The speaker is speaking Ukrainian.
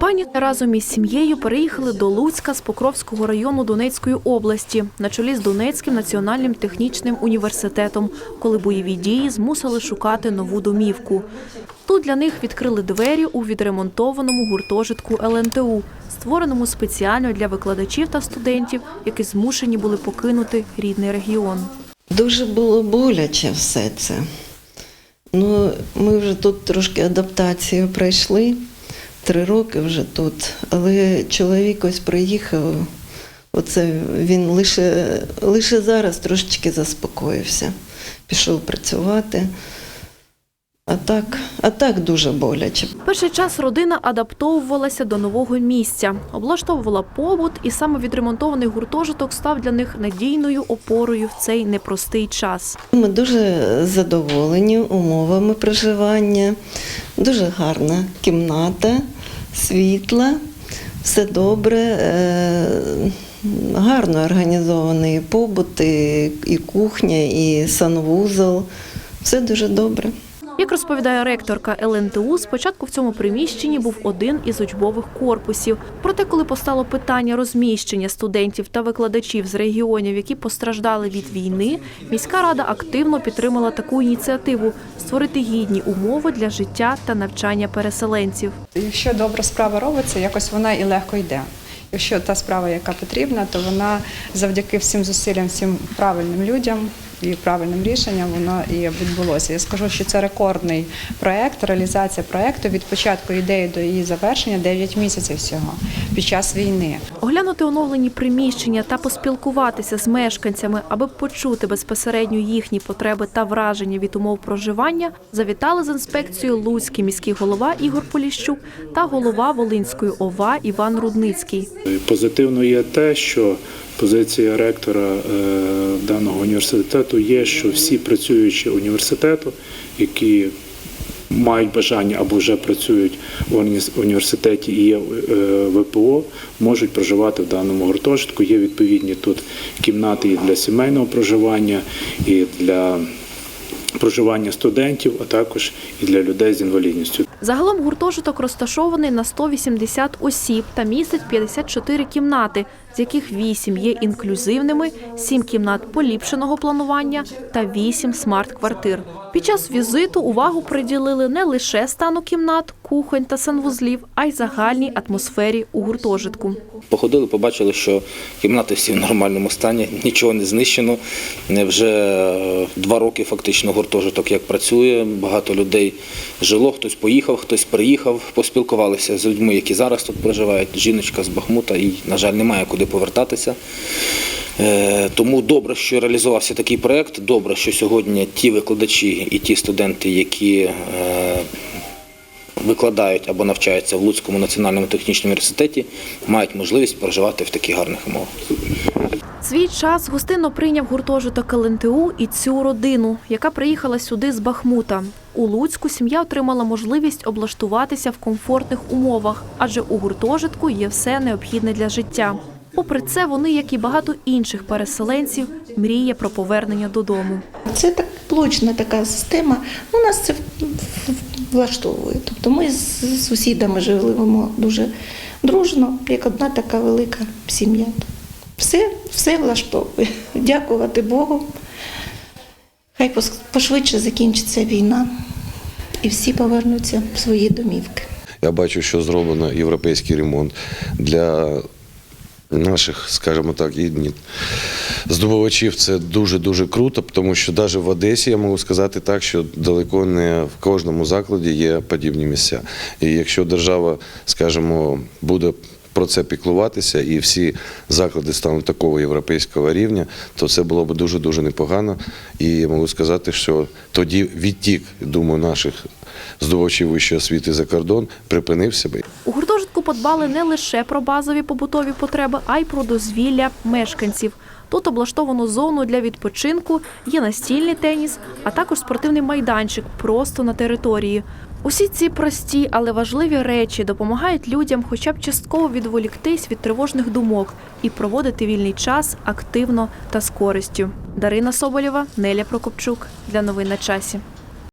Пані разом із сім'єю переїхали до Луцька з Покровського району Донецької області на чолі з Донецьким національним технічним університетом, коли бойові дії змусили шукати нову домівку. Тут для них відкрили двері у відремонтованому гуртожитку ЛНТУ, створеному спеціально для викладачів та студентів, які змушені були покинути рідний регіон. Дуже було боляче все це. Ну, ми вже тут трошки адаптацію пройшли, три роки вже тут. Але чоловік ось приїхав, оце він лише, лише зараз трошечки заспокоївся, пішов працювати. А так, а так дуже боляче. Перший час родина адаптовувалася до нового місця, облаштовувала побут, і саме відремонтований гуртожиток став для них надійною опорою в цей непростий час. Ми дуже задоволені умовами проживання, дуже гарна кімната, світла, все добре, е, гарно організований побут, і, і кухня, і санвузол. Все дуже добре. Як розповідає ректорка ЛНТУ, спочатку в цьому приміщенні був один із учбових корпусів. Проте, коли постало питання розміщення студентів та викладачів з регіонів, які постраждали від війни, міська рада активно підтримала таку ініціативу створити гідні умови для життя та навчання переселенців. Якщо добра справа робиться, якось вона і легко йде. Якщо та справа, яка потрібна, то вона завдяки всім зусиллям, всім правильним людям і правильним рішенням воно і відбулося. Я скажу, що це рекордний проект, реалізація проекту від початку ідеї до її завершення 9 місяців всього під час війни. Оглянути оновлені приміщення та поспілкуватися з мешканцями, аби почути безпосередньо їхні потреби та враження від умов проживання, завітали з інспекцією Луцький міський голова Ігор Поліщук та голова Волинської ОВА Іван Рудницький. Позитивно є те, що позиція ректора е, даного університету є, що всі працюючі університету, які мають бажання або вже працюють в уні- університеті і є е, ВПО, можуть проживати в даному гуртожитку. Є відповідні тут кімнати і для сімейного проживання, і для проживання студентів, а також і для людей з інвалідністю. Загалом гуртожиток розташований на 180 осіб та містить 54 кімнати, з яких 8 є інклюзивними, 7 кімнат поліпшеного планування та 8 смарт-квартир. Під час візиту увагу приділили не лише стану кімнат, кухонь та санвузлів, а й загальній атмосфері у гуртожитку. Походили, побачили, що кімнати всі в нормальному стані, нічого не знищено. Вже е, два роки фактично гуртожиток як працює. Багато людей жило, хтось поїхав, хтось приїхав, поспілкувалися з людьми, які зараз тут проживають. Жіночка з Бахмута, і, на жаль, немає куди повертатися. Е, Тому добре, що реалізувався такий проєкт. Добре, що сьогодні ті викладачі і ті студенти, які е, викладають або навчаються в Луцькому національному технічному університеті, мають можливість проживати в таких гарних умовах. Свій час гостинно прийняв гуртожиток ЛНТУ і цю родину, яка приїхала сюди з Бахмута. У Луцьку сім'я отримала можливість облаштуватися в комфортних умовах, адже у гуртожитку є все необхідне для життя. Попри це, вони, як і багато інших переселенців, мріє про повернення додому. Це так блочна така система. Ну, нас це в- влаштовує. Тобто ми з сусідами живемо дуже дружно, як одна така велика сім'я. Все, все влаштовує. Дякувати Богу. Хай пошвидше закінчиться війна і всі повернуться в свої домівки. Я бачу, що зроблено європейський ремонт для наших, скажімо так, і здобувачів. Це дуже-дуже круто, тому що навіть в Одесі я можу сказати так, що далеко не в кожному закладі є подібні місця. І якщо держава, скажімо, буде про це піклуватися, і всі заклади стануть такого європейського рівня, то це було б дуже дуже непогано. І я можу сказати, що тоді відтік, думаю, наших здобувачів вищої освіти за кордон припинився би. Подбали не лише про базові побутові потреби, а й про дозвілля мешканців. Тут облаштовано зону для відпочинку, є настільний теніс, а також спортивний майданчик просто на території. Усі ці прості, але важливі речі допомагають людям хоча б частково відволіктись від тривожних думок і проводити вільний час активно та з користю. Дарина Соболєва, Неля Прокопчук для новин на часі.